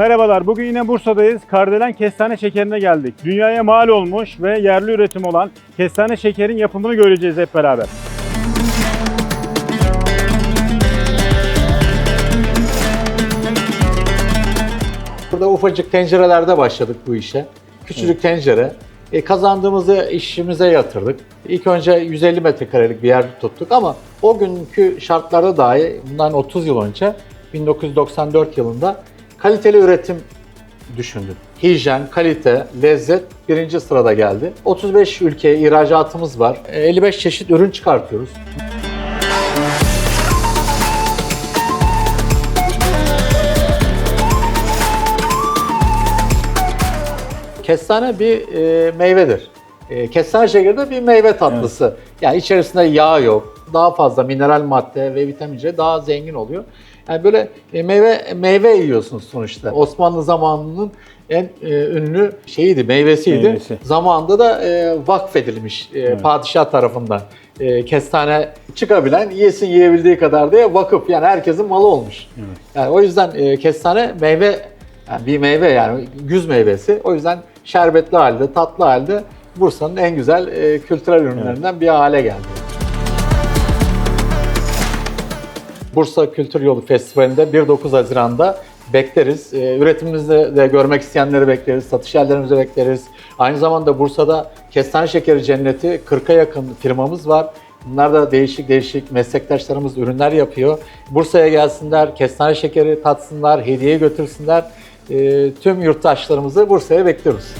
Merhabalar, bugün yine Bursa'dayız. Kardelen kestane şekerine geldik. Dünyaya mal olmuş ve yerli üretim olan kestane şekerin yapımını göreceğiz hep beraber. Burada ufacık tencerelerde başladık bu işe. Küçücük tencere. E, kazandığımızı işimize yatırdık. İlk önce 150 metrekarelik bir yer tuttuk ama o günkü şartlarda dahi bundan 30 yıl önce 1994 yılında kaliteli üretim düşündük. Hijyen, kalite, lezzet birinci sırada geldi. 35 ülkeye ihracatımız var. E, 55 çeşit ürün çıkartıyoruz. Kestane bir e, meyvedir. E, kestane şekeri de bir meyve tatlısı. Yani içerisinde yağ yok. Daha fazla mineral madde ve vitamin C daha zengin oluyor. Yani böyle e, meyve meyve yiyorsunuz sonuçta. Osmanlı zamanının en e, ünlü şeyiydi, meyvesiydi. Meyvesi. Zamanında da e, vakfedilmiş e, padişah tarafından. E, kestane çıkabilen yesin yiyebildiği kadar diye vakıf yani herkesin malı olmuş. Yani o yüzden e, kestane meyve yani bir meyve yani güz meyvesi. O yüzden şerbetli halde, tatlı halde Bursa'nın en güzel e, kültürel ürünlerinden bir hale geldi. Bursa Kültür Yolu Festivali'nde 1-9 Haziran'da bekleriz. E, üretimimizi de görmek isteyenleri bekleriz, satış yerlerimizi bekleriz. Aynı zamanda Bursa'da kestane şekeri cenneti 40'a yakın firmamız var. Bunlar da değişik değişik meslektaşlarımız ürünler yapıyor. Bursa'ya gelsinler, kestane şekeri tatsınlar, hediye götürsünler. E, tüm yurttaşlarımızı Bursa'ya bekliyoruz.